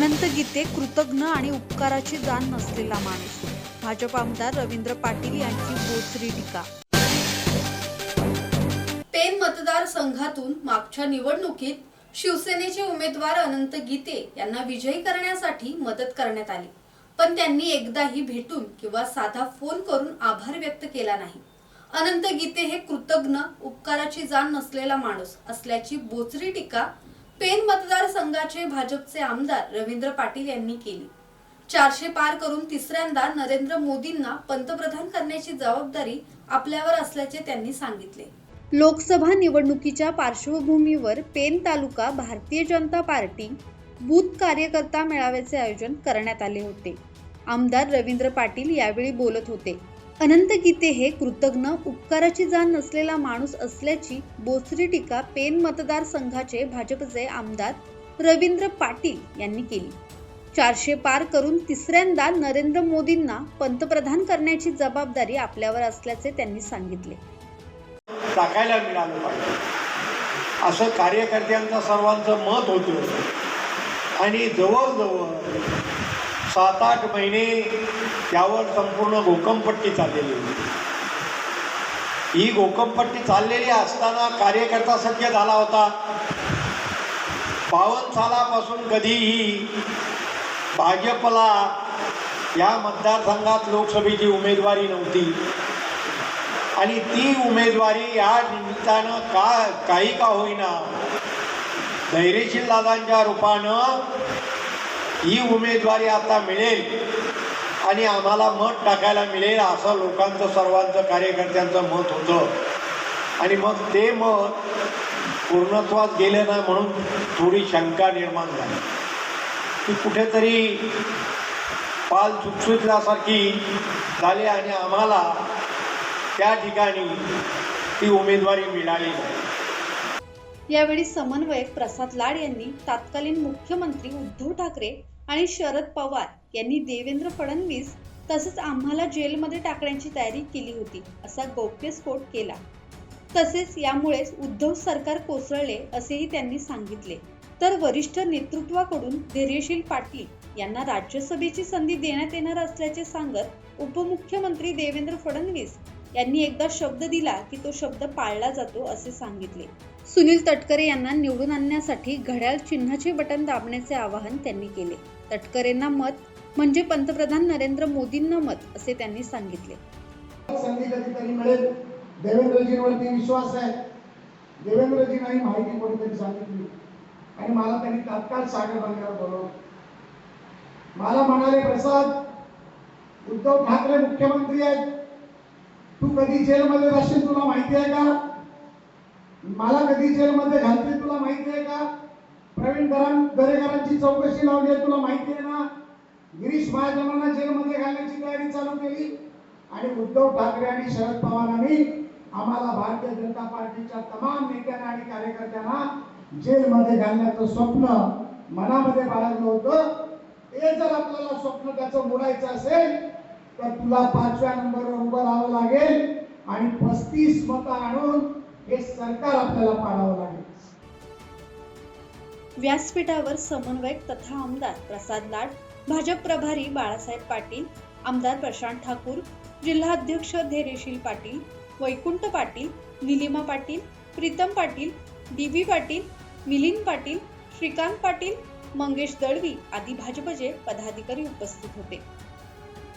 अनंत गीते कृतज्ञ आणि उपकाराची जाण नसलेला माणूस. भाजप आमदार रवींद्र पाटील यांची बोचरी टीका. पेन मतदारसंघातून मागच्या निवडणुकीत शिवसेनेचे उमेदवार अनंत गीते यांना विजयी करण्यासाठी मदत करण्यात आली. पण त्यांनी एकदाही भेटून किंवा साधा फोन करून आभार व्यक्त केला नाही. अनंत गीते हे कृतज्ञ उपकाराची जाण नसलेला माणूस असल्याची बोचरी टीका पेन मतदारसंघाचे भाजपचे आमदार रवींद्र पाटील यांनी केली. चारशे पार करून तिसऱ्यांदा नरेंद्र मोदींना पंतप्रधान करण्याची जबाबदारी आपल्यावर असल्याचे त्यांनी सांगितले. लोकसभा निवडणुकीच्या पार्श्वभूमीवर पेन तालुका भारतीय जनता पार्टी बूथ कार्यकर्ता मेळाव्याचे आयोजन करण्यात आले होते. आमदार रवींद्र पाटील यावेळी बोलत होते. अनंत गीते हे कृतज्ञ उपकाराची जाण नसलेला माणूस असल्याची बोचरी टीका पेन मतदारसंघाचे भाजपचे आमदार रवींद्र पाटील यांनी केली. चारशे पार करून तिसऱ्यांदा नरेंद्र मोदींना पंतप्रधान करण्याची जबाबदारी आपल्यावर असल्याचे त्यांनी सांगितले. टाकायला मिळालं पाहिजे. असं कार्यकर्त्यांचं सर्वांचं मत होतं. आणि जवळजवळ सात आठ महिने त्यावर संपूर्ण गोकमपट्टी चाललेली होती. ही गोकमपट्टी चाललेली असताना कार्यकर्ता सज्ज झाला होता. बावन्न सालापासून कधीही भाजपला या मतदारसंघात लोकसभेची उमेदवारी नव्हती. आणि ती उमेदवारी या निमित्तानं का काही का होईना धैर्यशील दादांच्या रूपानं ही उमेदवारी आता मिळेल. आणि आम्हाला मत टाकायला मिळेल असं लोकांचं सर्वांचं कार्यकर्त्यांचं मत होतं. आणि मग ते मत पूर्णत्वात गेलं नाही म्हणून थोडी शंका निर्माण झाली. ती कुठेतरी पाल चुकचुकल्यासारखी झाली आणि आम्हाला त्या ठिकाणी ती उमेदवारी मिळाली नाही. यावेळी समन्वयक प्रसाद लाड यांनी तत्कालीन मुख्यमंत्री उद्धव ठाकरे आणि शरद पवार यांनी देवेंद्र फडणवीस तसेच आम्हाला जेलमध्ये टाकण्याची तयारी केली होती असा गौप्यस्फोट केला. तसेच यामुळेच उद्धव सरकार कोसळले असेही त्यांनी सांगितले. तर वरिष्ठ नेतृत्वाकडून धैर्यशील पाटील यांना राज्यसभेची संधी देण्यात येणार असल्याचे सांगत उपमुख्यमंत्री देवेंद्र फडणवीस यांनी एकदा शब्द दिला की तो शब्द पाळला जातो असे सांगितले. सुनील तटकरे यांना निवडून आणण्यासाठी घड्याळ चिन्हाचे बटन दाबण्याचे आवाहन त्यांनी केले. तटकरेंना मत म्हणजे पंतप्रधान नरेंद्र मोदींना मत असे त्यांनी सांगितले. संधी कधीतरी मिळेल देवेंद्रजींवरती विश्वास आहे. देवेंद्रजींनाही माहिती कोणीतरी सांगितली. आणि मला त्यांनी तात्काळ सागर बंगल्यावर बोलवलं. मला म्हणाले प्रसाद उद्धव ठाकरे मुख्यमंत्री आहेत. तू कधी जेलमध्ये जाशील तुला माहिती आहे का? मला कधी जेलमध्ये घालतील तुला माहिती आहे का? प्रवीण दरान दरेकरांची चौकशी लावली आहे तुला माहिती आहे ना? गिरीश महाजनांना जेलमध्ये घालण्याची तयारी चालू केली. आणि उद्धव ठाकरे आणि शरद पवारांनी आम्हाला भारतीय जनता पार्टीच्या तमाम नेत्यांना आणि कार्यकर्त्यांना जेलमध्ये घालण्याचं स्वप्न मनामध्ये बाळगलं होतं. ते जर आपल्याला स्वप्न त्याचं मोडायचं असेल तर तुला पाचव्या नंबरवर उभं राहावं लागेल आणि पस्तीस मतं आणून हे सरकार आपल्याला पाडावं लागेल. व्यासपीठावर समन्वयक तथा आमदार प्रसाद लाड भाजप प्रभारी बाळासाहेब पाटील आमदार प्रशांत ठाकूर जिल्हाध्यक्ष धैर्यशील पाटील वैकुंठ पाटील निलिमा पाटील प्रीतम पाटील डी बी पाटील मिलिंद पाटील श्रीकांत पाटील मंगेश दळवी आदी भाजपचे पदाधिकारी उपस्थित होते.